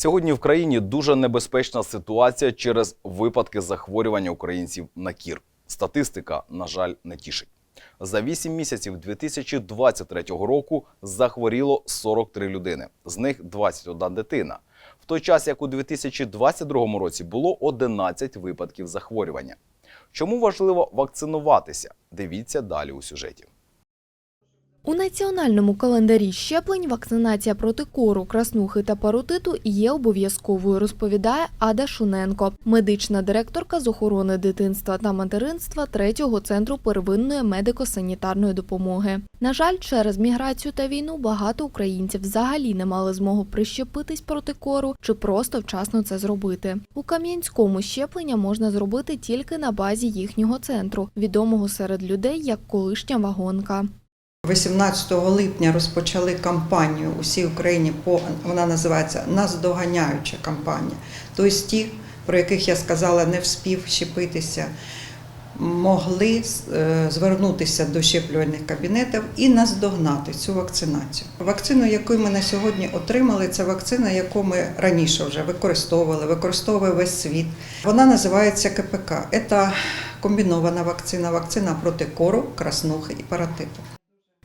Сьогодні в країні дуже небезпечна ситуація через випадки захворювання українців на кір. Статистика, на жаль, не тішить. За 8 місяців 2023 року захворіло 43 людини, з них 21 дитина. В той час, як у 2022 році було 11 випадків захворювання. Чому важливо вакцинуватися? Дивіться далі у сюжеті. У національному календарі щеплень вакцинація проти кору, краснухи та паротиту є обов'язковою, розповідає Ада Шуненко, медична директорка з охорони дитинства та материнства третього центру первинної медико-санітарної допомоги. На жаль, через міграцію та війну багато українців взагалі не мали змогу прищепитись проти кору чи просто вчасно це зробити. У Кам'янському щеплення можна зробити тільки на базі їхнього центру, відомого серед людей як колишня вагонка. 18 липня розпочали кампанію у всій Україні по вона називається наздоганяюча кампанія. Тобто ті, про яких я сказала, не вспів щепитися, могли е, звернутися до щеплювальних кабінетів і наздогнати цю вакцинацію. Вакцину, яку ми на сьогодні отримали, це вакцина, яку ми раніше вже використовували, використовує весь світ. Вона називається КПК. Це комбінована вакцина, вакцина проти кору, краснухи і паратиту.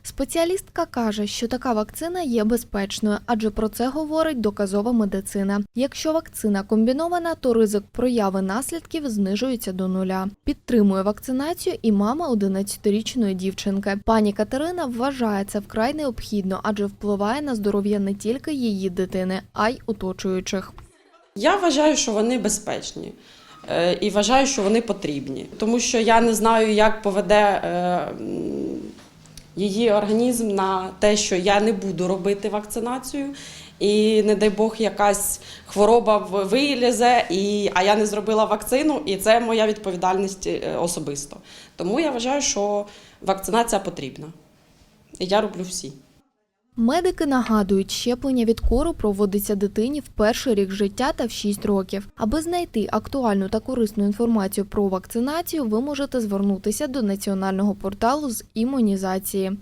Спеціалістка каже, що така вакцина є безпечною, адже про це говорить доказова медицина. Якщо вакцина комбінована, то ризик прояви наслідків знижується до нуля. Підтримує вакцинацію і мама 11-річної дівчинки. Пані Катерина вважає це вкрай необхідно, адже впливає на здоров'я не тільки її дитини, а й оточуючих. Я вважаю, що вони безпечні. е, І вважаю, що вони потрібні, тому що я не знаю, як поведе е, її організм на те, що я не буду робити вакцинацію, і не дай Бог, якась хвороба вилізе, і, а я не зробила вакцину, і це моя відповідальність е, особисто. Тому я вважаю, що вакцинація потрібна. І я роблю всі. Медики нагадують, щеплення від кору проводиться дитині в перший рік життя та в 6 років. Аби знайти актуальну та корисну інформацію про вакцинацію, ви можете звернутися до національного порталу з імунізації.